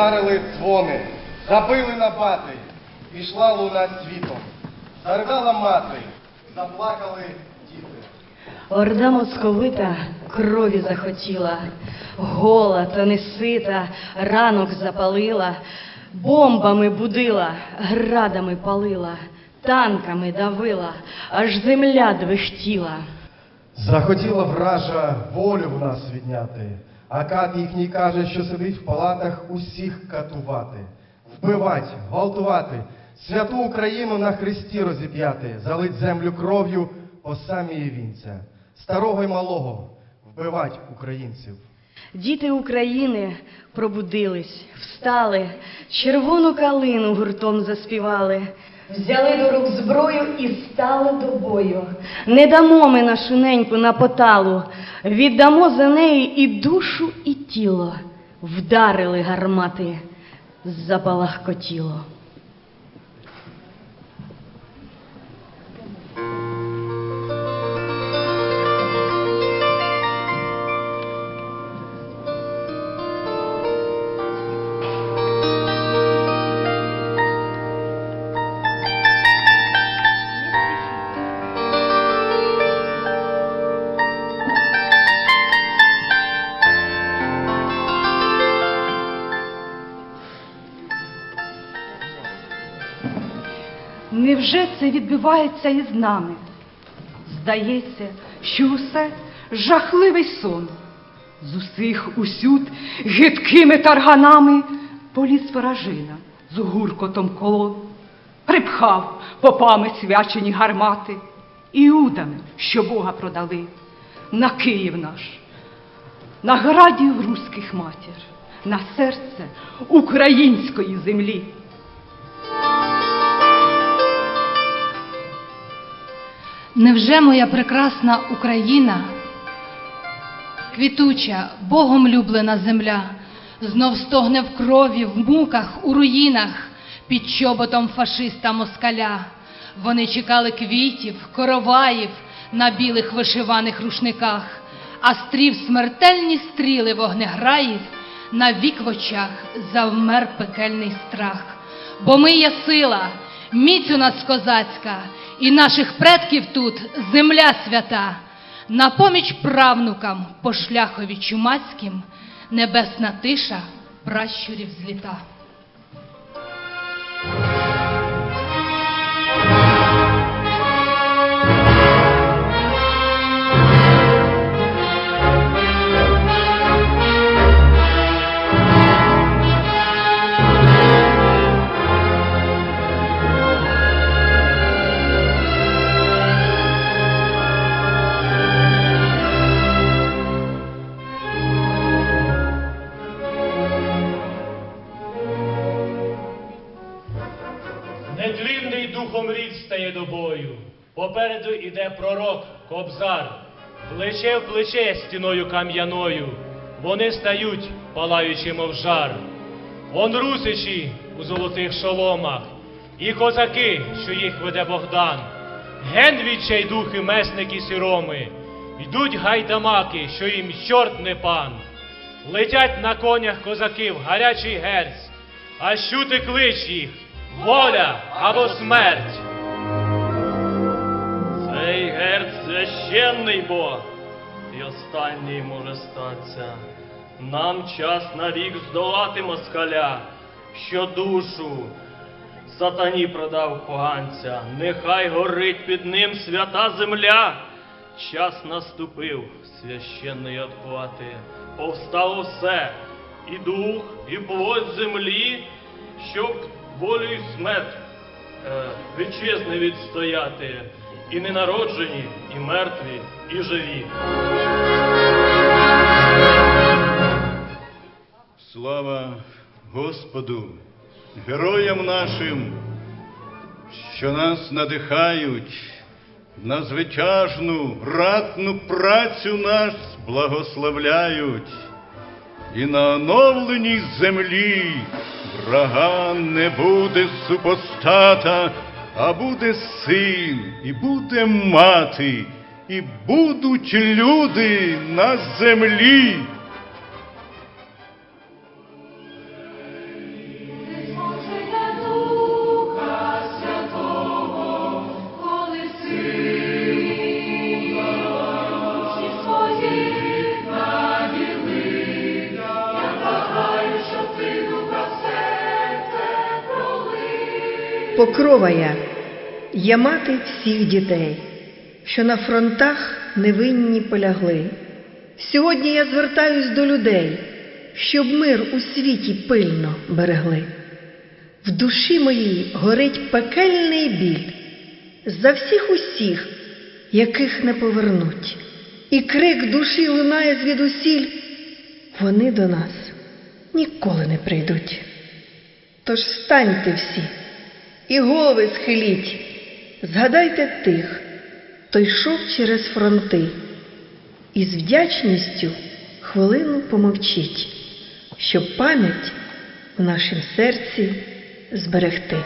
Ударили дзвони, забили на бати, пішла луна світом. Заридала мати, заплакали діти. Орда московита крові захотіла, гола та несита, ранок запалила, бомбами будила, градами палила, танками давила, аж земля двихтіла. Захотіла вража волю в нас відняти, а кат їхній каже, що сидить в палатах усіх катувати, вбивать, гвалтувати, святу Україну на хресті розіп'яти, залить землю кров'ю по самії вінця, старого й малого вбивать українців. Діти України пробудились, встали, червону калину гуртом заспівали, взяли до рук зброю і стали до бою. Не дамо ми нашу неньку на поталу, віддамо за неї і душу, і тіло. Вдарили гармати, запалахкотіло. Це відбувається із нами? Здається, що усе жахливий сон. З усіх усюд гидкими тарганами поліз ворожина з гуркотом колон, припхав попами свячені гармати, іудами, що Бога продали, на Київ наш, на градів руських матір, на серце української землі. Невже моя прекрасна Україна, квітуча, Богом люблена земля, знов стогне в крові, в муках, у руїнах, під чоботом фашиста москаля? Вони чекали квітів, короваїв на білих вишиваних рушниках, а стрів смертельні стріли вогнеграїв, на вік в очах завмер пекельний страх. Бо ми є сила, міць у нас козацька, і наших предків тут земля свята. На поміч правнукам по шляхові чумацьким небесна тиша пращурів зліта. Пророк Кобзар, плече в плече стіною кам'яною. Вони стають, палаючи, мов жар. Он русичі у золотих шоломах, і козаки, що їх веде Богдан. Ген відчайдухи, месники сіроми, йдуть гайдамаки, що їм чорт не пан. Летять на конях козаки в гарячий герць, а щути клич їх воля або смерть. Цей герць священний Бог, і останній може статися. Нам час навік здолати москаля, що душу сатані продав поганця. Нехай горить під ним свята земля. Час наступив священний отплати. Повстало все, і дух, і плоть землі, щоб волю і смерть е, вітчизни відстояти, і ненароджені, і мертві, і живі. Слава Господу, героям нашим, що нас надихають на звитяжну ратну працю нас благословляють, і на оновленій землі врага не буде супостата, а буде син, і буде мати, і будуть люди на землі. Покрова я я мати всіх дітей, що на фронтах невинні полягли. Сьогодні я звертаюсь до людей, щоб мир у світі пильно берегли. В душі моїй горить пекельний біль за всіх усіх, яких не повернуть. І крик душі лунає звідусіль. Вони до нас ніколи не прийдуть. Тож встаньте всі і голови схиліть, згадайте тих, хто йшов через фронти, і з вдячністю хвилину помовчіть, щоб пам'ять в нашім серці зберегти.